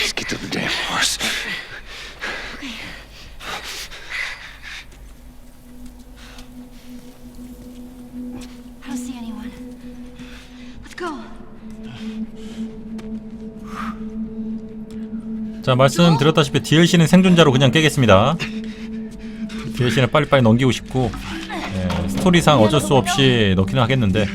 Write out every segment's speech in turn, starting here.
Let's get to the damn horse. I don't see anyone. Let's go. 자 말씀드렸다시피 DLC는 생존자로 그냥 깨겠습니다 DLC는 빨리빨리 넘기고 싶고 예, 스토리상 어쩔 수 없이 넣기는 하겠는데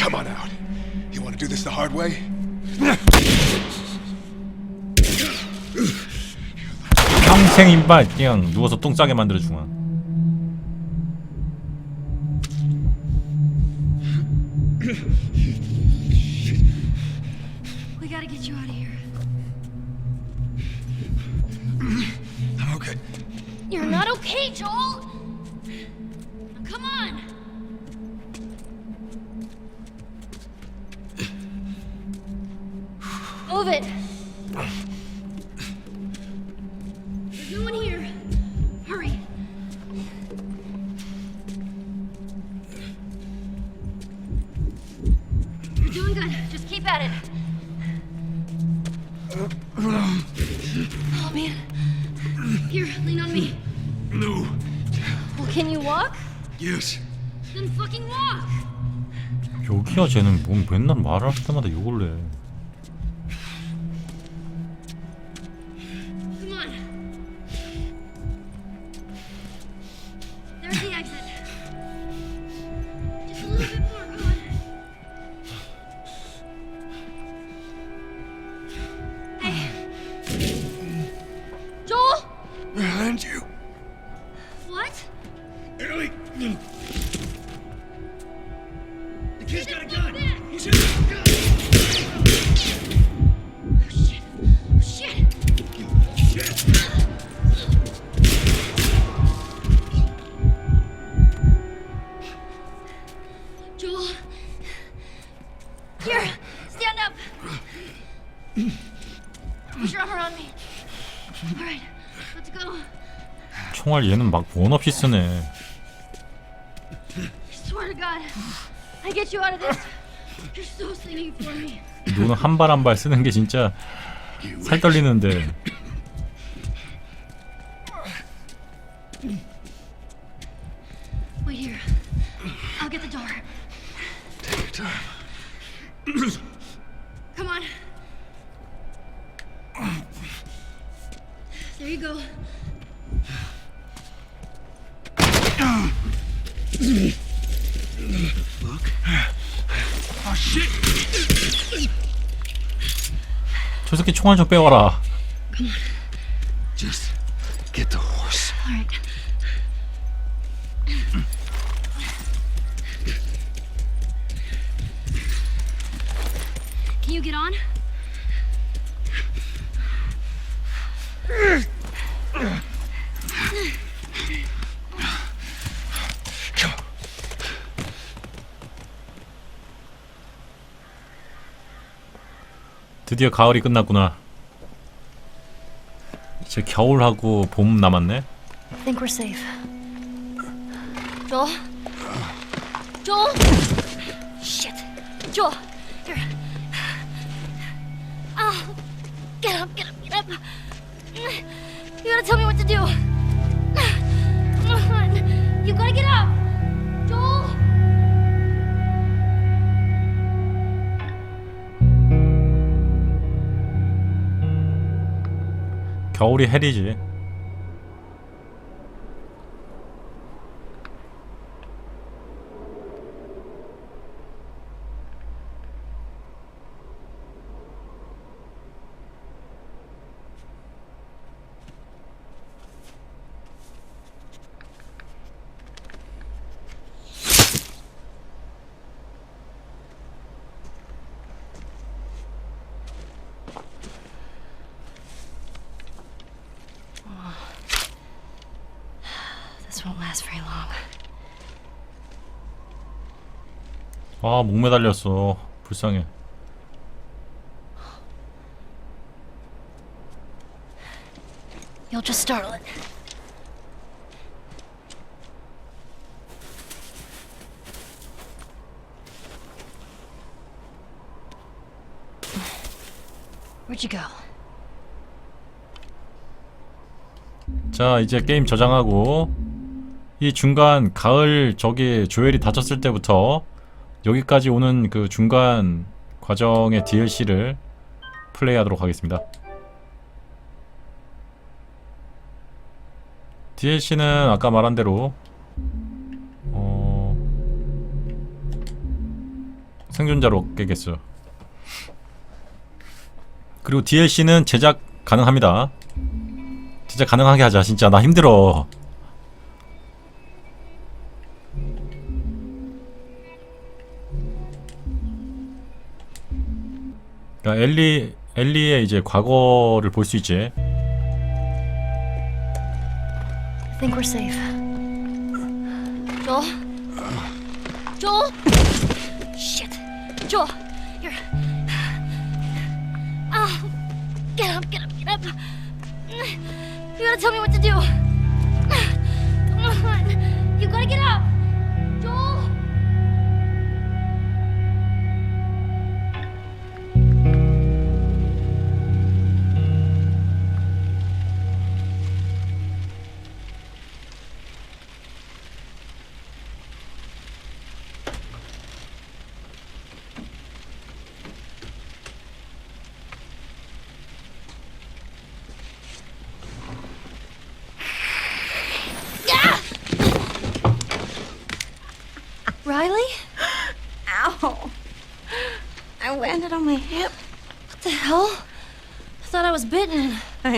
Come on out. You want to do this the hard way? 평생 인발 그냥 누워서 똥 싸게 만들어 주마 Move it! There's no one here. Hurry. You're doing good. Just keep at it. Oh, man. Here, lean on me. No. Well, can you walk? Yes. Then fucking walk! 여기야 쟤는 뭐 맨날 말할 때마다 욕을 내 총알 얘는 막 원 없이 쓰네. 눈은 한 발 한 발 쓰는 게 진짜 살 떨리는데 저 새끼 총알 좀 빼와라 Just get the horse. All right. Can you get on? Come on. 드디어 가을이 끝났구나 이제 겨울하고 봄 남았네 I think we're safe. Joel? Joel? Shit. Joel, here. Oh, get up, get up, get up. You gotta tell me what to do. You gotta get up. 겨울이 헬이지 아, 목 매달렸어. 불쌍해. You'll just startle it. Where'd you go? 자, 이제 게임 저장하고 이 중간 가을 저기 조엘이 다쳤을 때부터 여기까지 오는 그 중간 과정의 DLC를 플레이하도록 하겠습니다. DLC는 아까 말한 대로 어... 생존자로 깨겠어요. 그리고 DLC는 제작 가능합니다. 진짜 가능하게 하자. 진짜 나 힘들어. 그러니까 엘리 엘리의 이제 과거를 볼 수 있지. I think we're safe. Joel? Joel? Shit. Joel, you're. Ah! Get up, get up, get up. You gotta tell me what to do.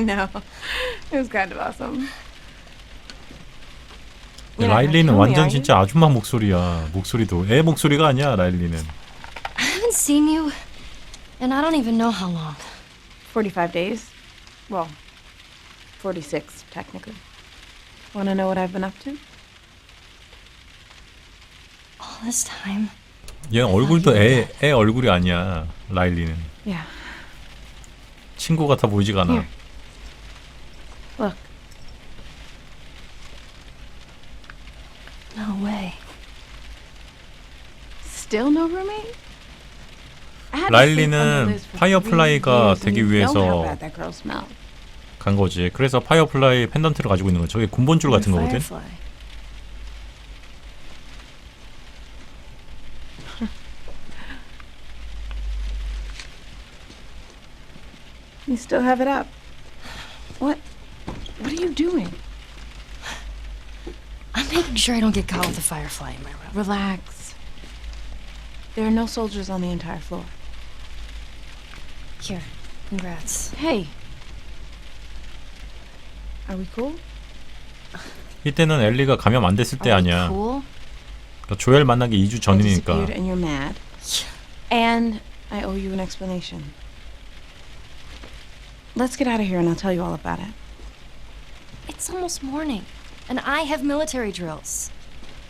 Know. It was kind of awesome. Not gonna 라일리는 완전 you? 진짜 아줌마 목소리야. 목소리도 애 목소리가 아니야. 라일리는. I haven't seen you, and I don't even know how long. 45 days? Well, 46, technically. Want to know what I've been up to? All this time. 얘 얼굴도 애, 애 얼굴이 아니야. 라일리는 Yeah. 친구 같아 보이지가 않아. Here. No way. Still no roommate? 라일리는 파이어플라이가 되기 위해서. 간 거지. 그래서 파이어플라이 펜던트를 가지고 있는 거. 저게 군본줄 같은 거거든. You still have it up. What? What are you doing? I'm making sure I don't get caught with a firefly in my room. Relax. There are no soldiers on the entire floor. Here, congrats. Hey. Are we cool? 이때는 엘리가 감염 안 됐을 때 Are we 아니야. Cool. 그러니까 조엘 만나기 2주 I 전이니까. disappeared and you're mad. And I owe you an explanation. Let's get out of here and I'll tell you all about it. It's almost morning, and I have military drills.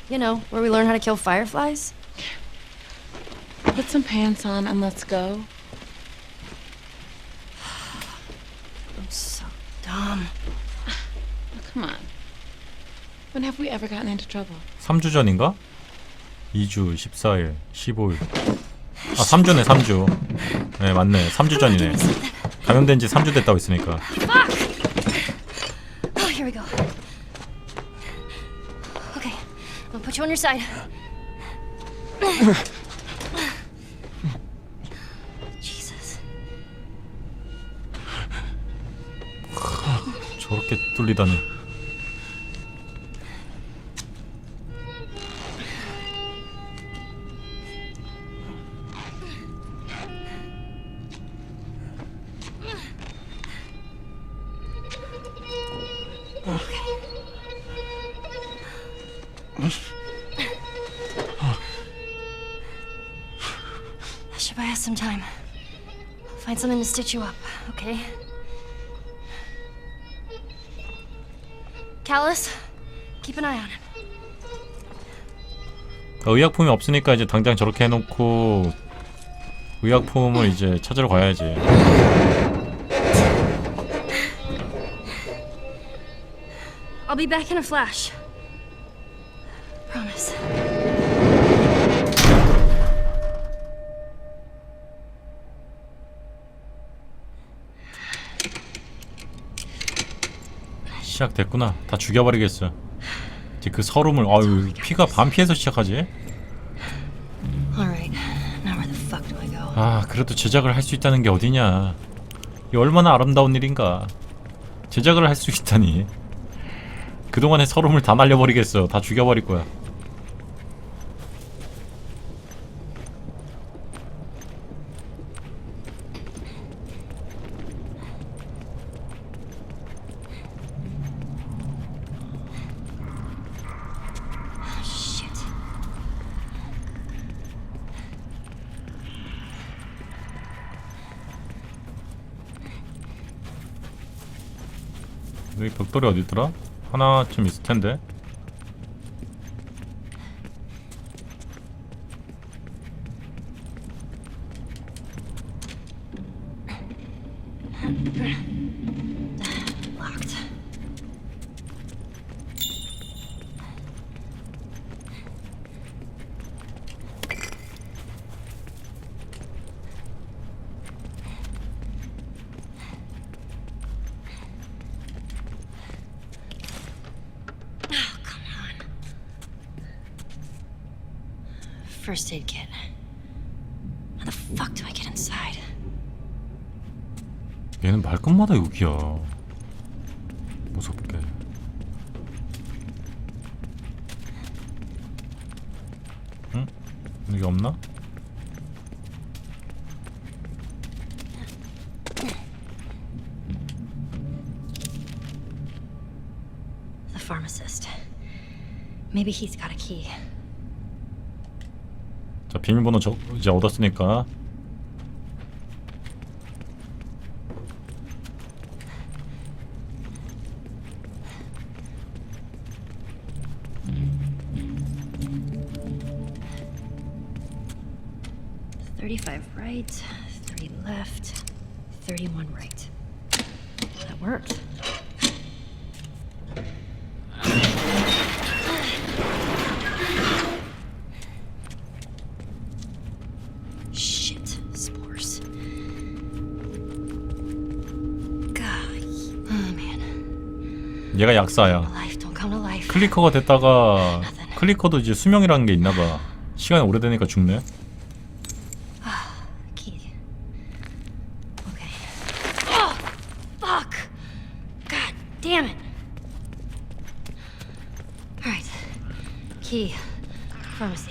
You know, where we learn how to kill fireflies. Put some pants on and let's go. I'm so dumb. Come on. When have we ever gotten into trouble? 3주 전인가? 2주, 14일, 15일. 아, 3주네, 3주. 네, 맞네. 3주 전이네. 감염된 지 3주 됐다고 했으니까. Put you on your side. Jesus. 저렇게 뚫리다니. Stitch you up, okay? Callus, Keep an eye on him. 의약품이 없으니까 이제 당장 저렇게 해놓고 의약품을 이제 찾으러 가야지. I'll be back in a flash. Promise. 시작됐구나. 다 죽여버리겠어. 이제 그 서름을 아유 피가 반피해서 시작하지. 아 그래도 제작을 할 수 있다는 게 어디냐. 이 얼마나 아름다운 일인가. 제작을 할 수 있다니. 그동안의 서름을 다 날려버리겠어. 다 죽여버릴 거야. 여기 벽돌이 어디 있더라? 하나쯤 있을 텐데. First aid kit. How the fuck do I get inside? 얘는 말끝마다 여기야. 무섭게. 응? 여기 없나? The pharmacist. Maybe he's got a key. 자 비밀번호 저 이제 얻었으니까 클리커가 됐다가 클리커도 이제 수명이라는 게 있나봐. 시간이 오래되니까 죽네. Key. Okay. Oh, fuck! God damn it! Alright. Key. Pharmacy.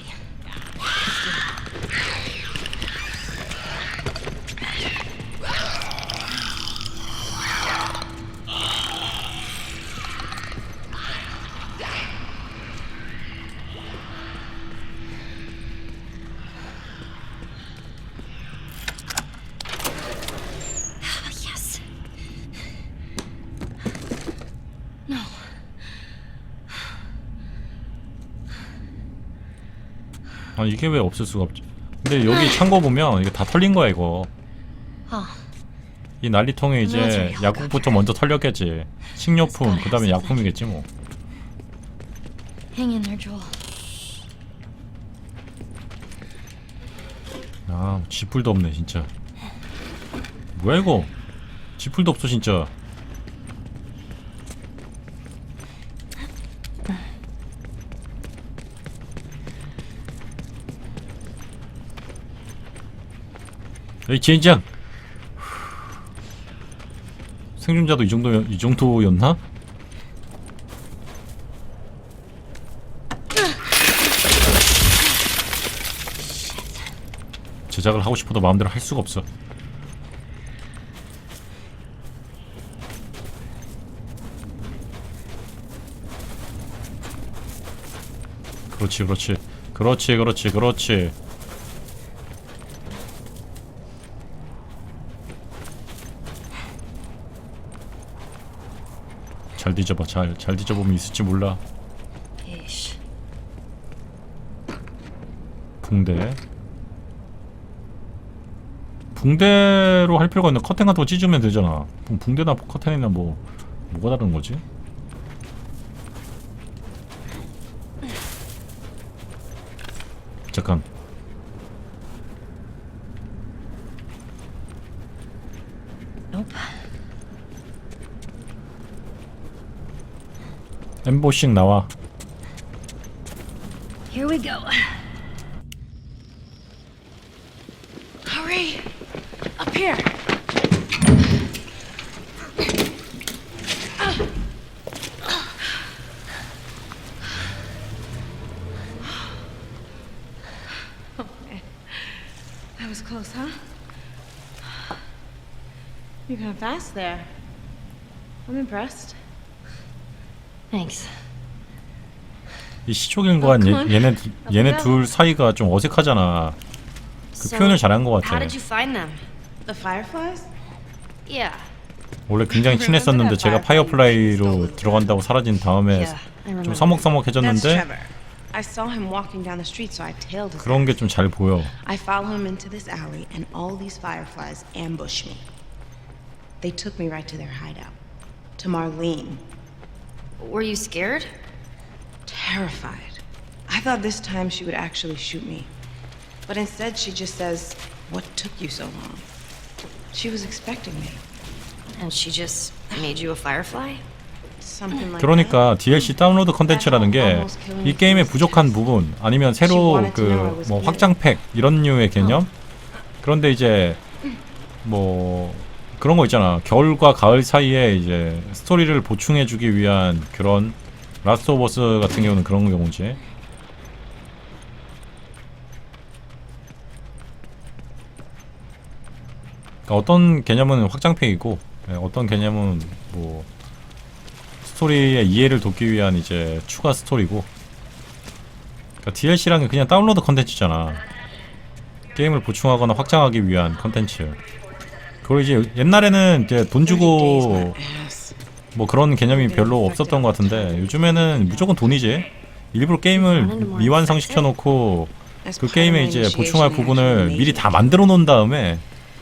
Yes. No. 아 이게 왜 없을 수가 없지? 근데 여기 창고 보면 이게 다 털린 거야 이거. Oh, 이 난리통에 이제 약국부터 먼저 털렸겠지. 식료품, 그 다음에 약품이겠지 뭐. 아, 지풀도 없네 진짜. 뭐야 이거? 지풀도 없어 진짜. 에이 젠장. 생존자도 이 정도 이 정도였나? 제작을 하고 싶어도 마음대로 할 수가 없어. 그렇지, 그렇지, 그렇지, 그렇지, 그렇지. 잘 뒤져봐. 잘, 잘 뒤져보면 있을지 몰라. 붕대. 붕대로 할 필요가 있는 커튼 같은 거 찢으면 되잖아. 붕대나 커튼이나 뭐 뭐가 다른 거지? 잠깐. 엠보싱 나와 Here we go. Hurry! Up here! That was close, huh? You're going fast there. I'm impressed. Thanks. 이 시초길과 얘, 얘네 얘네 둘 사이가 좀 어색하잖아 그 표현을 잘한 것 같아 How did you find them? The fireflies? Yeah. 원래 굉장히 친했었는데 제가 파이어플라이로 들어간다고 사라진 다음에 좀 서먹서먹해졌는데 Trevor. I saw him walking down the street, so I tailed his 그런 게. 좀 잘 보여 I follow him into this alley, and all these fireflies ambush me. They took me right to their hideout, to Marlene. Were you scared? Terrified. I thought this time she would actually shoot me. But instead, she just says, What took you so long? She was expecting me. And she just made you a firefly? Something like that. 그러니까 DLC 다운로드 컨텐츠라는 게 이 게임의 부족한 부분 아니면 새로 그 뭐 확장팩 이런 류의 개념 그런데 이제 뭐 그런 거 있잖아. 겨울과 가을 사이에 이제 스토리를 보충해주기 위한 그런 라스트 오브 어스 같은 경우는 그런 경우지. 그러니까 어떤 개념은 확장팩이고 예, 어떤 개념은 뭐 스토리의 이해를 돕기 위한 이제 추가 스토리고. 그러니까 DLC랑은 그냥 다운로드 컨텐츠잖아. 게임을 보충하거나 확장하기 위한 컨텐츠 그리고 이제 옛날에는 이제 돈 주고 Ass. 뭐 그런 개념이 별로 없었던 것 같은데 요즘에는 무조건 돈이지 일부러 게임을 미완성시켜 놓고 그 게임에 이제 initiation, 보충할 부분을 미리 다. 만들어 놓은 다음에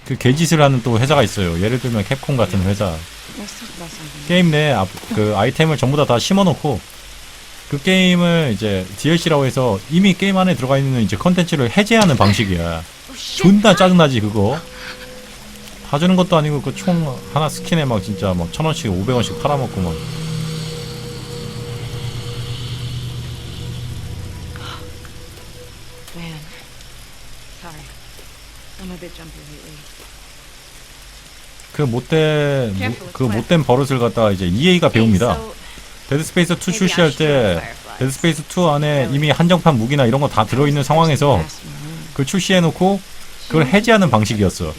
그 개짓을 하는 또 회사가 있어요 예를 들면 캡콤 같은 회사. 게임 내에 앞- 그 아이템을 전부 다 다 심어 놓고 그 게임을 이제 DLC라고 해서 이미 게임 안에 들어가 있는 이제 컨텐츠를 해제하는 방식이야. 존나 짜증나지 그거. 다 주는 것도 아니고 그 총 하나 스킨에 막 진짜 막 천 원씩 오백 원씩 팔아먹고 막. 그 못된 모- 그 못된 버릇을 갖다가 이제 EA가 배웁니다. So, 데드 스페이스 2 Maybe I 출시할 때 Fireflies. 데드 스페이스 2 안에 이미 한정판 무기나 이런 거 다 들어있는 상황에서. 그걸 출시해놓고 그걸 해제하는 방식이었어.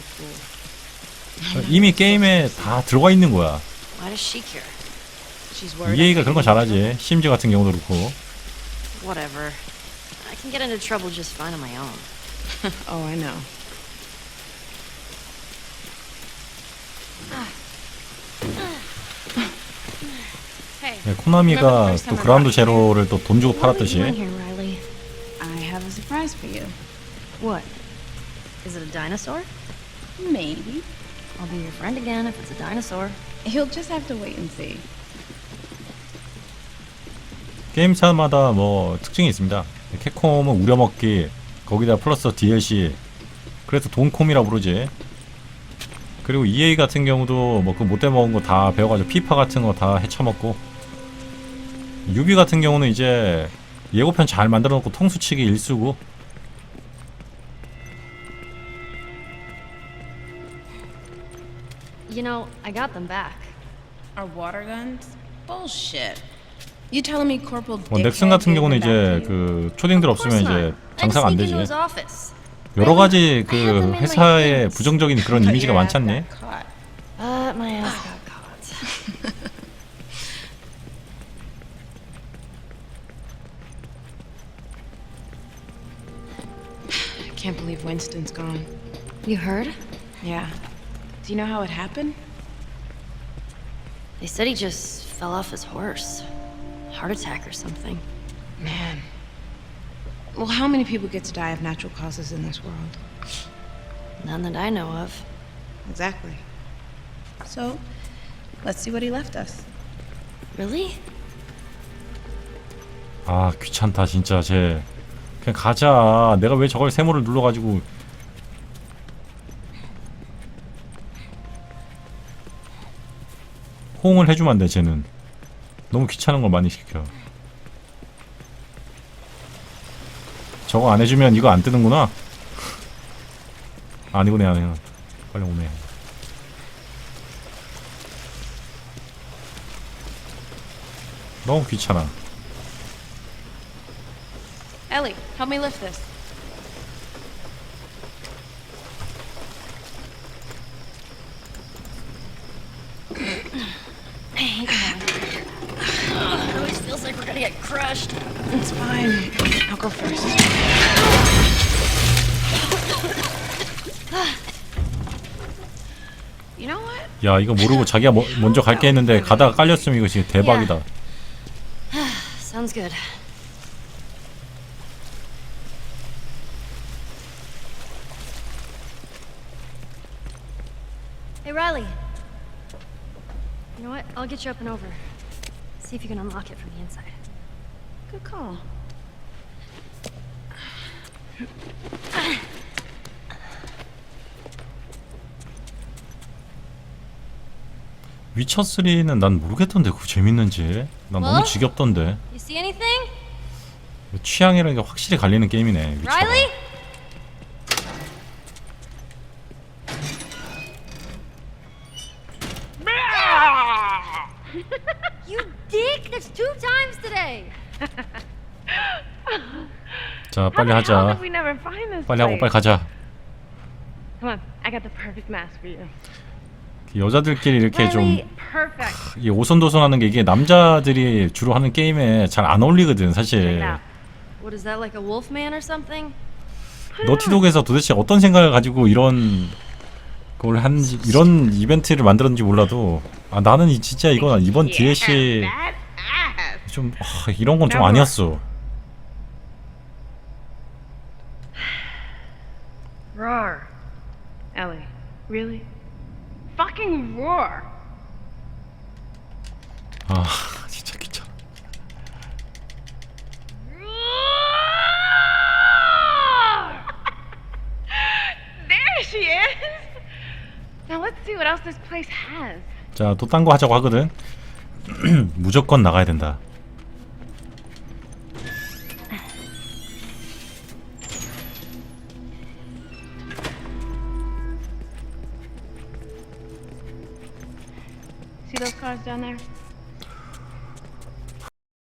이미 게임에 다 들어가 있는 거야. EA가 그런 거 잘하지. 심지 같은 경우도 그렇고. Whatever. I can get into trouble just fine on my own. Oh, I know. Hey, 네, 코나미가 또 그라운드 제로를 또 돈 주고 팔았듯이? I have a surprise for you. What? Is it a dinosaur? Maybe. I'll be your friend again if it's a dinosaur. You'll just have to wait and see. 게임차마다 뭐 특징이 있습니다. 캡콤은 우려먹기, 거기다 플러스 DLC, 그래서 돈콤이라 부르지. 그리고 EA 같은 경우도 뭐 그 못돼 먹은 거 다 배워가지고 피파 같은 거 다 헤쳐먹고. 유비 같은 경우는 이제 예고편 잘 만들어 놓고 통수치기 일수고. You know, I got them back. Our water guns? Bullshit. You telling me Corporal 뭐 넥슨 같은 경우는 이제 그 초딩들 없으면 이제 장사가 안 되지. His office. 여러 가지 그 회사의 부정적인 그런 이미지가 많지 않니? But my ass got caught. I can't believe Winston's gone. You heard? Yeah. Do you know how it happened? They said he just fell off his horse. Heart attack or something. Man. Well, how many people get to die of natural causes in this world? None that I know of. Exactly. So, let's see what he left us. Really? 아 귀찮다 진짜 쟤 그냥 가자 내가 왜 저걸 세모를 눌러가지고 호응을 해주면 안돼 쟤는. 너무 귀찮은 걸 많이 시켜. 저거 안 해주면 이거 안 뜨는구나. 아니구네 아니구나 빨리 오네. 너무 귀찮아. Ellie, help me lift this. It always feels like we're gonna get crushed. It's fine. I'll go first. You know what? 야 이거 모르고 자기가 mo- 먼저 갈게 했는데 가다가 깔렸으면 이거 진짜 대박이다 Sounds good. 위쳐 3는 난 모르겠던데 그거 재밌는지 난 너무 뭐? 지겹던데? 취향이라는 게 확실히 갈리는 게임이네 위쳐가 Riley? you dick! That's two times today! 자 빨리 하자 did we never find this 빨리 하고 빨리? 가자 Come on, I got the perfect mask for you. 여자들끼리 이렇게 좀. 이게 오손도손하는 게 이게 남자들이 주로 하는 게임에 잘 안 어울리거든 사실 something? 너티독에서 도대체 어떤 생각을 가지고 이런 걸 한지 이런 이벤트를 만들었는지 몰라도 아 나는 이- 진짜 이거 이번 DLC. 좀 아, 이런 건 좀 아니었어 Roar. Ellie, really? Fucking roar. 아 진짜 귀찮아 Roar! there she is. Now let's see what else this place has. 자 또 딴 거 하자고 하거든 무조건 나가야 된다 See those cars down there?